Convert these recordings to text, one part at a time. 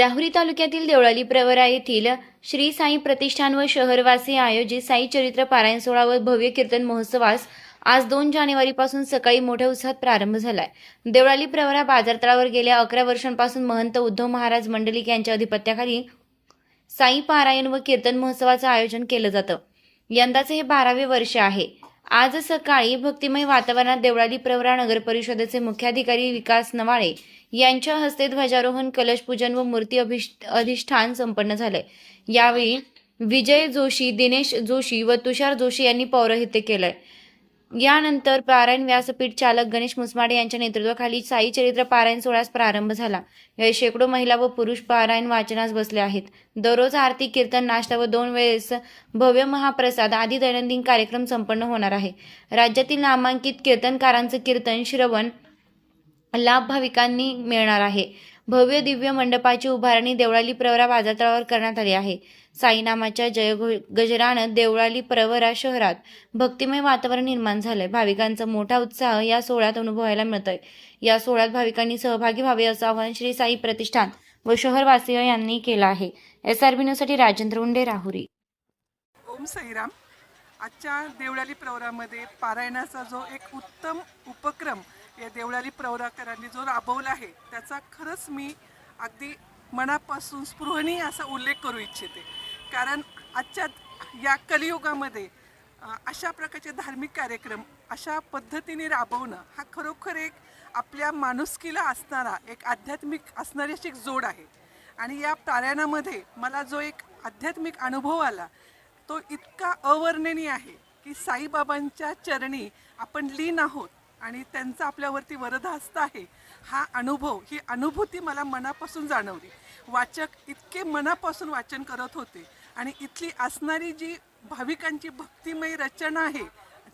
राहुरी तालुक्यातील देवळाली प्रवरा येथील श्री साई प्रतिष्ठान व शहरवासी आयोजित साई चरित्र पारायण सोहळा व भव्य कीर्तन महोत्सवास आज दोन जानेवारीपासून सकाळी मोठ्या उत्साहात प्रारंभ झालाय. देवळाली प्रवरा बाजारतळावर गेल्या अकरा वर्षांपासून महंत उद्धव महाराज मंडलिक यांच्या अधिपत्याखाली साई पारायण व कीर्तन महोत्सवाचं आयोजन केलं जातं. यंदाचे हे बारावे वर्ष आहे. आज सकाळी भक्तिमय वातावरणात देवळाली प्रवरा नगर परिषदेचे मुख्याधिकारी विकास नवाळे यांच्या हस्ते ध्वजारोहण कलशपूजन व मूर्ती अभिष- अधिष्ठान संपन्न झालंय यावेळी विजय जोशी दिनेश जोशी व तुषार जोशी यांनी पौरोहित्य केलंय. यानंतर पारायण व्यासपीठ चालक गणेश मुसमाडे यांच्या नेतृत्वाखाली साई चरित्र पारायण सोहळ्यास प्रारंभ झाला. यावेळी शेकडो महिला व पुरुष पारायण वाचनास बसले आहेत. दररोज आरती कीर्तन नाश्ता व दोन वेळेस भव्य महाप्रसाद आदी दैनंदिन कार्यक्रम संपन्न होणार आहे. राज्यातील नामांकित कीर्तनकारांचं कीर्तन श्रवण लाभ भाविकांनी मिळणार आहे. भव्य दिव्य मंडपाची उभारणी देवळाली प्रवरा बाजारतळावर करण्यात आली आहे. साईनामाच्या जयघो गजरानं देवळाली प्रवरा शहरात भक्तिमय वातावरण निर्माण झालंय. भाविकांचा मोठा उत्साह या सोहळ्यात अनुभवायला मिळतोय. या सोहळ्यात भाविकांनी सहभागी व्हावे असं आवाहन श्री साई प्रतिष्ठान व शहरवासीय यांनी केलं आहे. एस आर बी न्यूजसाठी राजेंद्र उंडे राहुरी. ओम साईराम. आजच्या देवळाली प्रवरामध्ये पारायणाचा जो एक उत्तम उपक्रम या देवळाली प्रवराकरांनी जो राबवला आहे त्याचा खरंच मी अगदी मनापासून स्पृहणीय असा उल्लेख करू इच्छिते. कारण आजच्या या कलियुगामध्ये अशा प्रकारचे धार्मिक कार्यक्रम अशा पद्धतीने राबवणं हा खरोखर एक आपल्या माणुसकीला असणारा एक आध्यात्मिक असणारी अशी एक जोड आहे. आणि या पारायणामध्ये मला जो एक आध्यात्मिक अनुभव आला तो इतका अवर्णनीय आहे की साईबाबांच्या चरणी आपण लीन आहोत. आणि त्यांचा आपल्यावरती वरदहस्त आहे. हा अनुभव ही अनुभूती मला मनापासून जाणवली. वाचक इतके मनापासून वाचन करत होते आणि इथली असणारी जी भाविकांची भक्तिमय रचना आहे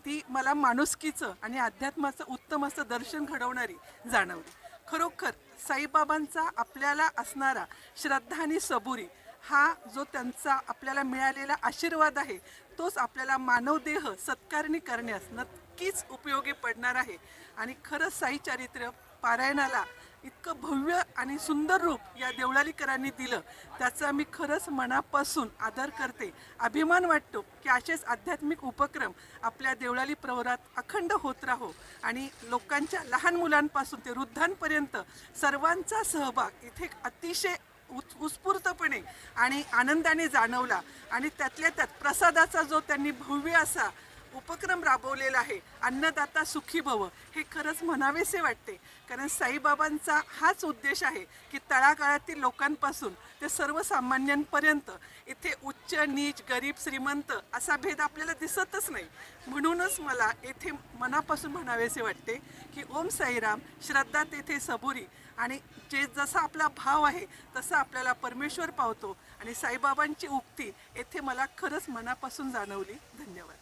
ती मला माणुसकीचं आणि अध्यात्माचं उत्तम असं दर्शन घडवणारी जाणवली. खरोखर साईबाबांचा आपल्याला असणारा श्रद्धा आणि सबुरी हा जो त्यांचा आपल्याला मिळालेला आशीर्वाद आहे तोच आपल्याला मानवदेह सत्कारणी करण्यास नक्कीच उपयोगी पडणार आहे. आणि खरंच साई चारित्र्य पारायणाला इतकं भव्य आणि सुंदर रूप या देवळालीकरांनी दिलं. त्याचा मी खरंच मनापासून आदर करते. अभिमान वाटतो की असेच आध्यात्मिक उपक्रम आपल्या देवळाली प्रवरात अखंड होत राहो. आणि लोकांच्या लहान मुलांपासून ते वृद्धांपर्यंत सर्वांचा सहभाग इथे अतिशय उत् उत्स्फूर्तपणे आणि आनंदाने जाणवला. आणि त्यातल्या त्यात प्रसादाचा जो त्यांनी भव्य असा उपक्रम राबवलेला आहे. अन्नदाता सुखी भव हे खरंच म्हणावेसे वाटते. कारण साईबाबांचा हाच उद्देश आहे की तळागाळातील लोकांपासून ते सर्वसामान्यांपर्यंत इथे उच्च नीच गरीब श्रीमंत असा भेद आपल्याला दिसतच नाही. म्हणूनच मला येथे मनापासून म्हणावेसे वाटते की ओम साईराम श्रद्धा तेथे सबुरी आणि जे जसा आपला भाव आहे तसा आपल्याला परमेश्वर पावतो आणि साईबाबांची उक्ती येथे मला खरंच मनापासून जाणवली. धन्यवाद.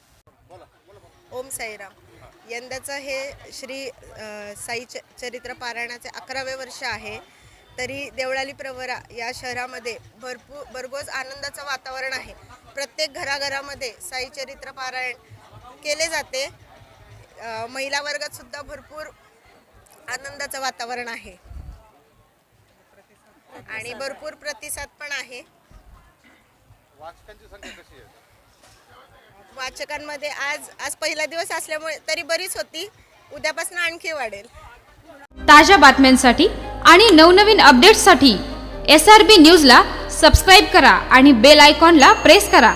ओम साईराम. यंदाचं हे श्री अ, साई च चरित्र पारायणाचे अकरावे वर्ष आहे. तरी देवळाली प्रवरा या शहरामध्ये भरपूर भरघोस आनंदाचं वातावरण आहे. प्रत्येक घराघरामध्ये साई चरित्र पारायण केले जाते. अ, महिला वर्गात सुद्धा भरपूर आनंदाचं वातावरण आहे. आणि भरपूर प्रतिसाद पण आहे. वाचकांची संख्या कशी आहे? वाचकांमध्ये आज आज पहिला दिवस असल्यामुळे तरी बरीच होती. उद्यापासून आणखी वाढेल. ताज्या बातम्यांसाठी आणि नवनवीन अपडेट्ससाठी एस आर बी न्यूजला सबस्क्राईब करा आणि बेल आयकॉनला प्रेस करा.